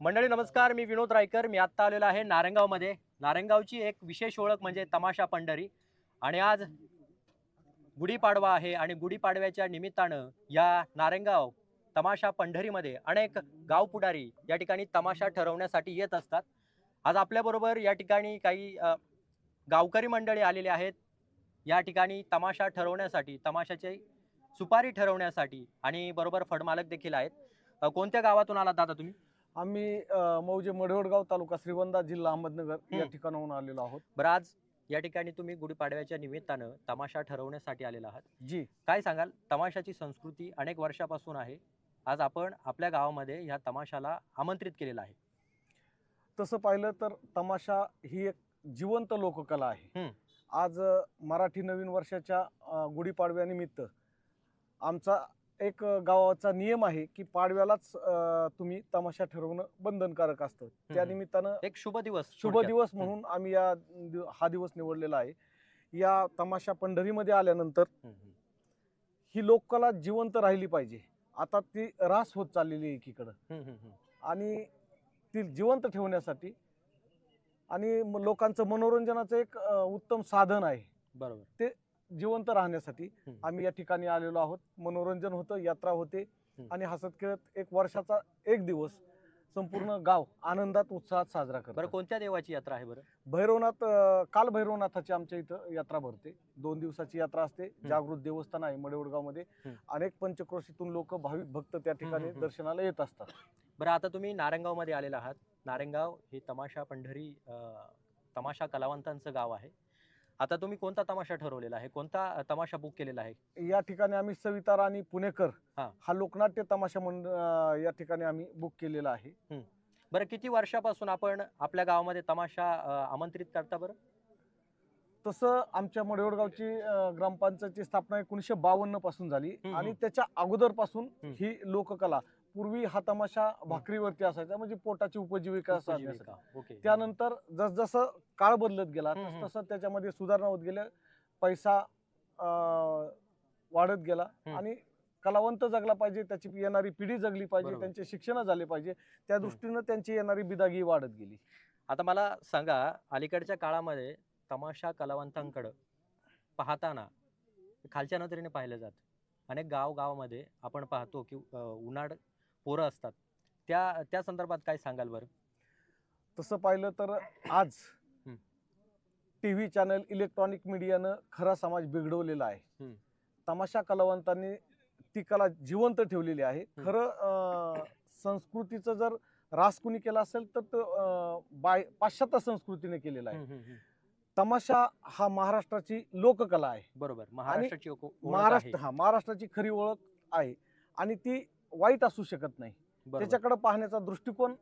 मंडळी नमस्कार. मी विनोद रायकर. मी आत्ता आलेलो आहे नारंगावमध्ये. नारंगावची एक विशेष ओळख म्हणजे तमाशा पंढरी. आणि आज गुढीपाडवा आहे आणि गुढीपाडव्याच्या निमित्तानं या नारंगाव तमाशा पंढरीमध्ये अनेक गाव पुढारी या ठिकाणी तमाशा ठरवण्यासाठी येत असतात. आज आपल्याबरोबर या ठिकाणी काही गावकरी मंडळी आलेली आहेत. या ठिकाणी तमाशा ठरवण्यासाठी तमाशाचे सुपारी ठरवण्यासाठी आणि बरोबर फडमालक देखील आहेत. कोणत्या गावातून आलात दादा तुम्ही? आम्ही अ, मौजे मढवडगाव तालुका श्रीगोंदा जिल्हा अहमदनगर या हम्म. ठिकाणाहून आलेलो आहोत. बरं आज या ठिकाणी तुम्ही गुढीपाडव्याच्या निमित्तानं तमाशा ठरवण्यासाठी आलेला आहात. जी. काय सांगाल? तमाशाची संस्कृती अनेक वर्षापासून आहे. आज आपण आपल्या गावामध्ये ह्या तमाशाला आमंत्रित केलेलं आहे. तसं पाहिलं तर तमाशा ही एक जिवंत लोककला आहे. हम्म. आज अ, मराठी नवीन वर्षाच्या अ, गुढीपाडव्यानिमित्त आमचा एक गावाचा नियम आहे की पाडव्यालाच अ, तुम्ही तमाशा ठरवणं बंधनकारक असतं. त्या निमित्तानं एक शुभ दिवस शुभ थोडक्यात. दिवस म्हणून आम्ही या दिव- हा दिवस निवडलेला आहे. या तमाशा पंढरीमध्ये आल्यानंतर हम्म, हम्म. ही लोककला जिवंत राहिली पाहिजे. आता ती रास होत चाललेली आहे एकीकडं. हम्म, हम्म, हम्म. आणि ती जिवंत ठेवण्यासाठी आणि म- लोकांचं मनोरंजनाचं एक अ, उत्तम साधन आहे. बरोबर. जिवंत राहण्यासाठी. आम्ही या ठिकाणी आलेलो आहोत. मनोरंजन होतं यात्रा होते. आणि हसत खेळत एक वर्षाचा एक दिवस संपूर्ण गाव आनंदात उत्साहात साजरा बरं करतो कोणत्या देवाची यात्रा आहे बरं? भैरवनाथ अ, काल भैरवनाथाची आमच्या इथं यात्रा भरते. दोन दिवसाची यात्रा असते. जागृत देवस्थान आहे मडेवडगावमध्ये. हम्म. अनेक पंचक्रोशीतून लोक भाविक भक्त त्या ठिकाणी हम्म. दर्शनाला येत असतात. बरं आता तुम्ही नारायणगावमध्ये आलेला आहात. नारायणगाव हे तमाशा पंढरी अं, तमाशा कलावंतांचं गाव आहे. आता तुम्ही कोणता तमाशा ठरवलेला आहे कोणता तमाशा बुक केलेला आहे या ठिकाणी आम्ही सविता राणी पुणेकर हा. हा लोकनाट्य तमाशा अ, या ठिकाणी आम्ही बुक केलेला आहे बरं किती वर्षापासून आपण आपल्या गावामध्ये तमाशा अं, आमंत्रित करता बरं तसं आमच्या मडेवडगावची अ, ग्रामपंचायतची स्थापना एकोणीसशे बावन्नपासून झाली हम्म, आणि. त्याच्या अगोदरपासून हम्म. ही लोककला पूर्वी हा तमाशा भाकरीवरती असायचा म्हणजे पोटाची उपजीविका साधण्यासाठी त्यानंतर जसजसं काळ बदलत गेला. तसं त्याच्यामध्ये सुधारणा होत गेल्या पैसा अं, वाढत गेला. आणि कलावंत जगला पाहिजे त्याची येणारी पिढी जगली पाहिजे. त्यांचे शिक्षण झाले पाहिजे त्या दृष्टीनं त्यांची येणारी बिदागी वाढत गेली आता मला सांगा अलीकडच्या काळामध्ये तमाशा कलावंतांकडं पाहताना खालच्या नजरेने पाहिलं जातं अनेक गाव गावामध्ये आपण पाहतो की उन्हाळ पोरं असतात त्या त्या संदर्भात काय सांगाल बरं तसं पाहिलं तर आज. टी व्ही चॅनल इलेक्ट्रॉनिक मीडियानं खरा समाज बिघडवलेला आहे. तमाशा कलावंतांनी ती कला जिवंत ठेवलेली आहे. खरं संस्कृतीचं जर रास कुणी केला असेल तर तो बाय पाश्चात्य संस्कृतीने केलेला आहे. तमाशा हा महाराष्ट्राची लोककला आहे बरोबर महाराष्ट्राची महाराष्ट्र. हा महाराष्ट्राची खरी ओळख आहे आणि ती वाईट असू शकत नाही. त्याच्याकडे पाहण्याचा दृष्टिकोन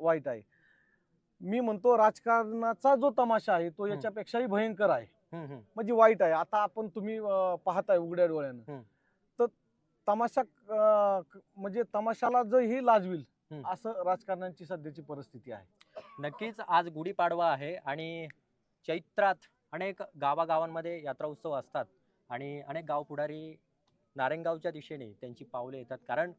वाईट आहे मी म्हणतो राजकारणाचा जो तमाशा आहे तो. याच्यापेक्षाही भयंकर आहे. म्हणजे वाईट आहे आता आपण तुम्ही पाहताय उघड्या डोळ्यानं. तर तमाशा म्हणजे तमाशाला जो ही लाजवील. असं राजकारण्यांची सध्याची परिस्थिती आहे नक्कीच आज गुढीपाडवा आहे आणि चैत्रात अनेक गावागावांमध्ये यात्रा उत्सव असतात आणि अनेक गाव पुढारी नारेंगावच्या दिशेने त्यांची पावले येतात. कारण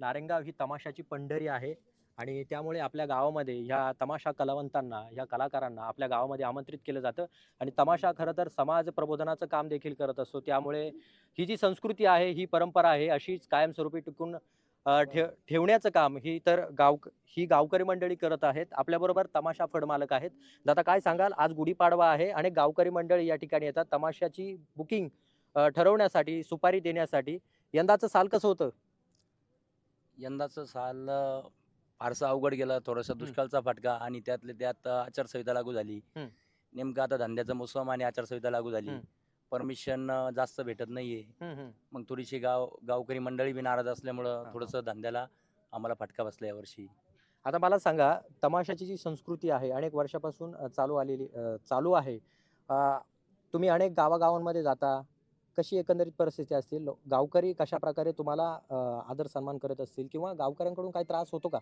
नारेंगाव ही तमाशाची पंढरी आहे आणि त्यामुळे आपल्या गावामध्ये ह्या तमाशा कलावंतांना ह्या कलाकारांना आपल्या गावामध्ये आमंत्रित केलं जातं. आणि तमाशा खरं तर समाज प्रबोधनाचं काम देखील करत असतो. त्यामुळे ही जी संस्कृती आहे ही परंपरा आहे अशीच कायमस्वरूपी टिकून ठेव ठेवण्याचं काम ही तर गाव ही गावकरी मंडळी करत आहेत. आपल्याबरोबर तमाशा फडमालक आहेत. दादा काय सांगाल? आज गुढीपाडवा आहे आणि गावकरी मंडळी या ठिकाणी येतात. तमाशाची बुकिंग ठरवण्यासाठी सुपारी देण्यासाठी यंदाचं साल कसं होतं? यंदाचं साल फारसं अवघड गेलं थोडंसं दुष्काळचा फटका आणि त्यातले त्यात आचारसंहिता लागू झाली. नेमकं आता धंद्याचा मोसम आणि आचारसंहिता लागू झाली. परमिशन जास्त भेटत नाहीये. मग थोडीशी गाव गावकरी मंडळी बी नाराज असल्यामुळं. थोडंसं धंद्याला आम्हाला फटका बसला यावर्षी. आता मला सांगा तमाशाची जी संस्कृती आहे अनेक वर्षापासून चालू आलेली चालू आहे. तुम्ही अनेक गावागावांमध्ये जाता कशी एकंदरीत परिस्थिती असतील? गावकरी कशा प्रकारे तुम्हाला आदर सन्मान करत असतील किंवा गावकऱ्यांकडून काही त्रास होतो का?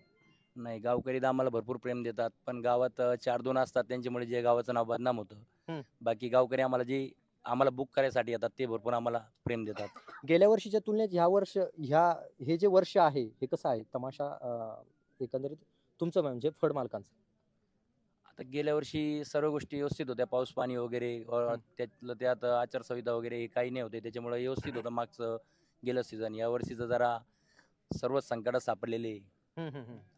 नाही गावकरी तर आम्हाला भरपूर प्रेम देतात. पण गावात चार दोन असतात त्यांच्यामुळे जे गावाचं नाव बदनाम. होतं. बाकी गावकरी आम्हाला जे आम्हाला बुक करायसाठी येतात ते भरपूर आम्हाला प्रेम देतात. गेल्या वर्षीच्या तुलनेत ह्या वर्ष ह्या हे जे वर्ष आहे हे कसं आहे? तमाशा एकंदरीत तुमचं म्हणजे फड मालकांचं आता गेल्या वर्षी सर्व गोष्टी व्यवस्थित होत्या. पाऊस पाणी वगैरे अ. त्यातलं त्यात आचारसंहिता वगैरे हे काही नाही होते. त्याच्यामुळे व्यवस्थित होतं मागचं गेलं सीझन या वर्षीचं जरा सर्वच संकटात सापडलेले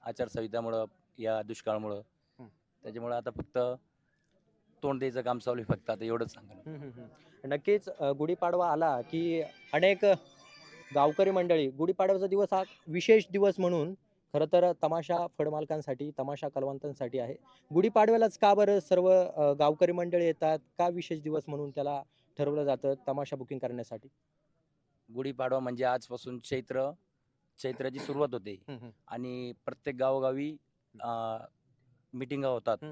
आचारसंहितामुळं या दुष्काळामुळं. हं. त्याच्यामुळं आता फक्त तोंड द्यायचं काम चालू आहे फक्त. आता एवढंच सांगा हम्म, हम्म, हम्म. नक्कीच अ, गुढीपाडवा आला की अनेक गावकरी मंडळी गुढीपाडव्याचा दिवस हा विशेष दिवस म्हणून खरं तर तमाशा फळमालकांसाठी तमाशा कलावंतांसाठी आहे. गुढीपाडव्यालाच का बरं सर्व गावकरी मंडळी येतात? का विशेष दिवस म्हणून त्याला ठरवलं जातं तमाशा बुकिंग करण्यासाठी? गुढीपाडवा म्हणजे आजपासून चैत्र चैत्राची सुरुवात होते. आणि प्रत्येक गावोगावी मिटिंगा होतात.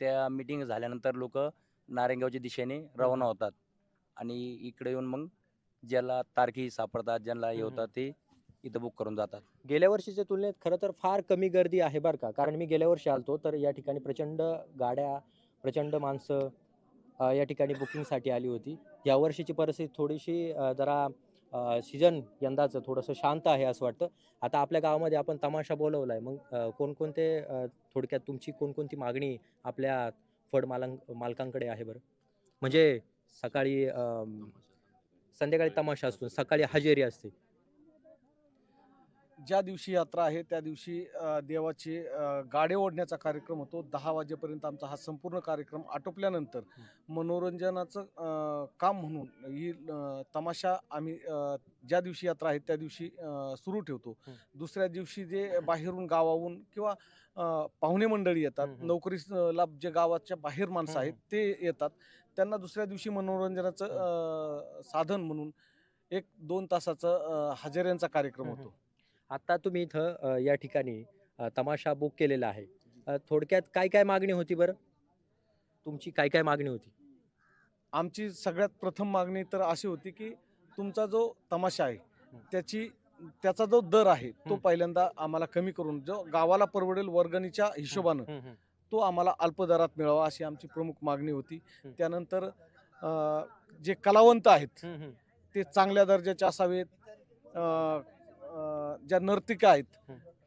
त्या मिटिंग झाल्यानंतर लोक नारायणगावच्या दिशेने रवाना होतात. आणि इकडे येऊन मग ज्याला तारखी सापडतात ज्यांना हे. होतात ते इथं बुक करून जातात. गेल्या वर्षीच्या तुलनेत खरं तर फार कमी गर्दी आहे बरं का. कारण मी गेल्या वर्षी आलतो तर या ठिकाणी प्रचंड गाड्या प्रचंड माणसं या ठिकाणी बुकिंगसाठी आली होती. या वर्षीची परिस्थिती थोडीशी जरा सीजन यंदाचं थोडंसं शांत आहे असं वाटतं. आता आपल्या गावामध्ये आपण तमाशा बोलवला आहे मग कोणकोणते थोडक्यात तुमची कोणकोणती मागणी आपल्या फड मालां मालकांकडे आहे बरं? म्हणजे सकाळी संध्याकाळी तमाशा असतो सकाळी हजेरी असते. ज्या दिवशी यात्रा आहे त्या दिवशी देवाचे गाडे ओढण्याचा कार्यक्रम होतो. दहा वाजेपर्यंत आमचा हा संपूर्ण कार्यक्रम आटोपल्यानंतर मनोरंजनाचं काम म्हणून ही तमाशा आम्ही ज्या दिवशी यात्रा आहे त्या दिवशी सुरू ठेवतो. दुसऱ्या दिवशी जे बाहेरून गावाहून किंवा पाहुणे मंडळी येतात. नोकरीला जे गावाच्या बाहेर माणसं आहेत ते येतात. त्यांना दुसऱ्या दिवशी मनोरंजनाचं साधन म्हणून एक दोन तासाचं हजेऱ्यांचा कार्यक्रम. होतो. आता तुम्ही इथं या ठिकाणी तमाशा बुक केलेला आहे. थोडक्यात काय काय मागणी होती बरं? तुमची काय काय मागणी होती? आमची सगळ्यात प्रथम मागणी तर अशी होती की तुमचा जो तमाशा आहे त्याची त्याचा जो दर आहे तो. पहिल्यांदा आम्हाला कमी करून जो गावाला परवडेल वर्गणीच्या हिशोबानं तो आम्हाला अल्प दरात मिळावा अशी आमची प्रमुख मागणी होती. त्यानंतर जे कलावंत आहेत ते चांगल्या दर्जाचे असावेत. ज्या नर्तिका आहेत.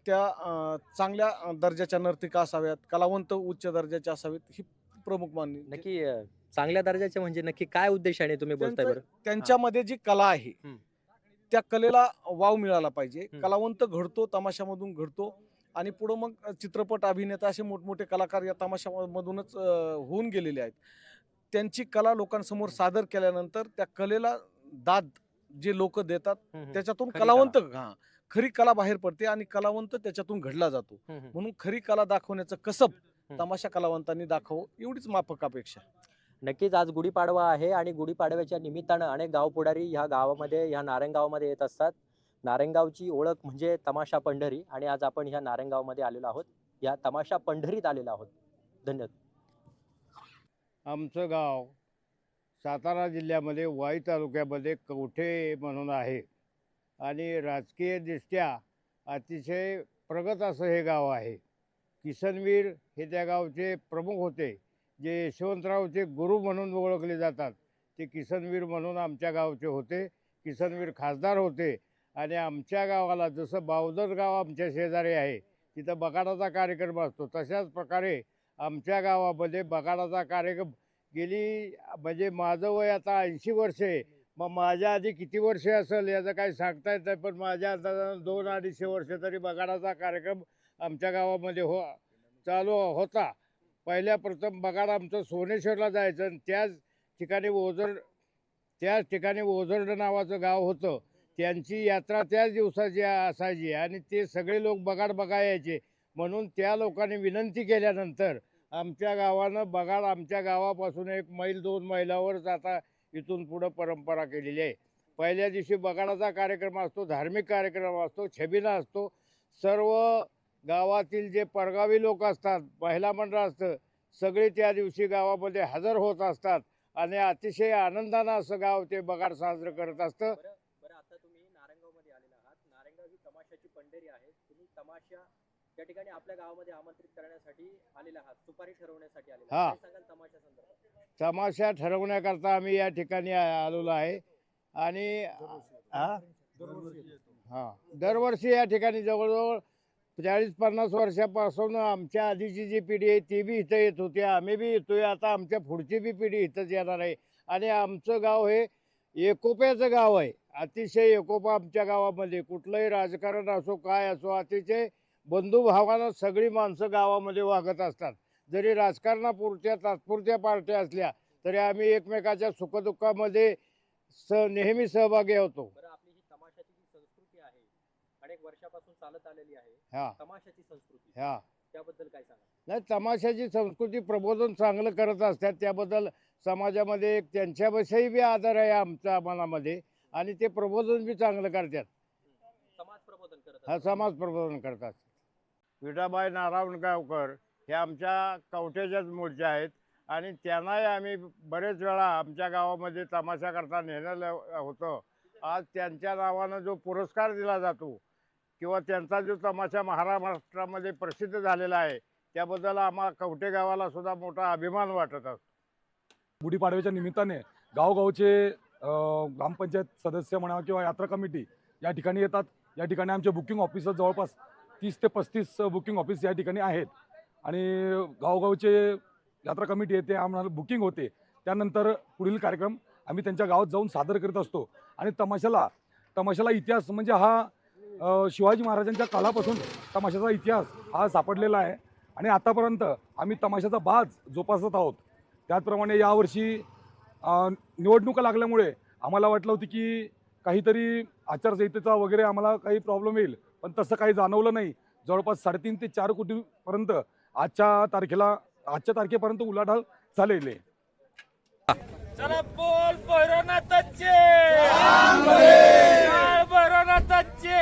त्या चांगल्या दर्जाच्या नर्तिका असाव्यात कलावंत उच्च दर्जाचे असावेत ही प्रमुख मागणी नक्की चांगल्या दर्जाचे म्हणजे नक्की काय उद्देशाने तुम्ही बोलताय बरं त्यांच्यामध्ये जी कला आहे. त्या कलेला वाव मिळाला पाहिजे. कलावंत घडतो तमाशामधून घडतो आणि पुढं मग चित्रपट अभिनेता असे मोठमोठे कलाकार या तमाशामधूनच होऊन गेलेले आहेत त्यांची कला लोकांसमोर सादर केल्यानंतर त्या कलेला दाद जे लोक देतात त्याच्यातून कलावंत हा खरी कला बाहेर पडते आणि कलावंत त्याच्यातून घडला जातो. म्हणून खरी कला दाखवण्याचं कसब. तमाशा कलावंतांनी दाखव एवढीच माफक अपेक्षा नक्कीच आज गुढीपाडवा आहे आणि गुढीपाडव्याच्या निमित्तानं अनेक गाव पुढारी ह्या गावामध्ये ह्या नारायणगावमध्ये येत असतात. नारायणगावची ओळख म्हणजे तमाशा पंढरी आणि आज आपण ह्या नारायणगावमध्ये आलेलो आहोत. या तमाशा पंढरीत आलेलो आहोत. धन्यवाद. आमचं गाव सातारा जिल्ह्यामध्ये वाई तालुक्यामध्ये कवठे म्हणून आहे. आणि राजकीयदृष्ट्या अतिशय प्रगत असं हे गाव आहे. किसनवीर हे त्या गावचे प्रमुख होते. जे यशवंतरावचे गुरु म्हणून ओळखले जातात. ते किसनवीर म्हणून आमच्या गावचे होते. किसनवीर खासदार होते. आणि आमच्या गावाला जसं बावदर गाव आमच्या शेजारी आहे तिथं बगाडाचा कार्यक्रम असतो. तशाच प्रकारे आमच्या गावामध्ये बगाडाचा कार्यक्रम गेली म्हणजे माझं वय आता ऐंशी वर्ष आहे. मग माझ्या आधी किती वर्षे असेल याचं काही सांगता येत नाही पण माझ्या अंदाजानं दोन अडीचशे वर्ष तरी बगाडाचा कार्यक्रम आमच्या गावामध्ये हो चालू होता. पहिल्या प्रथम बगाड आमचं सोनेश्वरला जायचं आणि त्याच ठिकाणी ओझर त्याच ठिकाणी ओझर्ड नावाचं गाव होतं. त्यांची यात्रा त्याच दिवसाची असायची आणि ते सगळे लोक बगाड बघा यायचे म्हणून त्या लोकांनी विनंती केल्यानंतर आमच्या गावानं बगाड आमच्या गावापासून एक मैल दोन मैलावरच आता इथून पुढं परंपरा केलेली आहे. पहिल्या दिवशी बगाडाचा कार्यक्रम असतो धार्मिक कार्यक्रम असतो छबिना असतो. सर्व गावातील जे परगावी लोक असतात महिला मंडळ असतं सगळे त्या दिवशी गावामध्ये हजर होत असतात आणि अतिशय आनंदानं असं गाव ते बगाड साजरं करत असतं बरं बरं आता तुम्ही नारायणगावमध्ये आलेला आहात नारायणगाव ही तमाशाची पंढरी आहे तुम्ही तमाशा या ठिकाणी आपल्या गावामध्ये आमंत्रित करण्यासाठी आलेला आहात सुपारी ठरवण्यासाठी आलेला हा. काय सांगाल तमाशा संदर्भात? तमाशा ठरवण्याकरता आम्ही या ठिकाणी आ- आलेलो आहे. आणि हा? हा. दरवर्षी या ठिकाणी जवळजवळ चाळीस पन्नास वर्षापासून आमच्या आधीची जी पिढी आहे ती बी इथं येत होती. आम्ही बी येतोय. आता आमच्या पुढची बी पिढी इथंच येणार आहे. आणि आमचं गाव हे एकोप्याचं गाव आहे. अतिशय एकोपा आमच्या गावामध्ये. कुठलंही राजकारण असो काय असो अतिशय बंधुभावानं सगळी माणसं गावामध्ये वागत असतात. जरी राजकारणापुरत्या तात्पुरत्या पार्ट्या असल्या तरी आम्ही एकमेकाच्या सुखदुःखामध्ये स नेहमी सहभागी होतो. बरं आपली ही तमाशाची जी संस्कृती आहे अनेक वर्षापासून चालत आलेली आहे ह्या तमाशाची संस्कृती. ह्या त्याबद्दल काय सांगा नाही तमाशाची संस्कृती प्रबोधन चांगलं करत असतात. त्याबद्दल समाजामध्ये एक त्यांच्याविषयी बी आदर आहे आमच्या मनामध्ये आणि ते प्रबोधन बी चांगलं करतात. समाज प्रबोधन करत हा असतात. समाज प्रबोधन करतात. विठाबाई नारायण गावकर हे आमच्या कवठ्याच्याच मूळच्या आहेत. आणि त्यांनाही आम्ही बरेच वेळा आमच्या गावामध्ये तमाशा करता नेलेलं होतं. आज त्यांच्या नावानं जो पुरस्कार दिला जातो किंवा त्यांचा जो तमाशा महाराष्ट्रामध्ये प्रसिद्ध झालेला आहे त्याबद्दल आम्हा कवठे गावाला सुद्धा मोठा अभिमान वाटत असतो. गुढीपाडव्याच्या निमित्ताने गावगावचे ग्रामपंचायत सदस्य म्हणा किंवा यात्रा कमिटी या ठिकाणी येतात. या ठिकाणी आमचे बुकिंग ऑफिसर जवळपास तीस ते पस्तीस बुकिंग ऑफिस या ठिकाणी आहेत. आणि गावगावचे यात्रा कमिटी येते आम्हाला बुकिंग होते. त्यानंतर पुढील कार्यक्रम आम्ही त्यांच्या गावात जाऊन सादर करीत असतो. आणि तमाशाला तमाशाला इतिहास म्हणजे हा शिवाजी महाराजांच्या काळापासून तमाशाचा इतिहास हा सापडलेला आहे. आणि आतापर्यंत आम्ही तमाशाचा बाज जोपासत आहोत. त्याचप्रमाणे यावर्षी निवडणुका लागल्यामुळे आम्हाला वाटलं होतं की काहीतरी आचारसंहितेचा वगैरे आम्हाला काही प्रॉब्लेम येईल. पण तसं काही जाणवलं नाही. जवळपास साडेतीन ते चार कोटीपर्यंत आजच्या तारखेला आजच्या तारखेपर्यंत उलाढाल झालेली आहे. चला बोल भैरवनाथाचे. भैरवनाथाचे.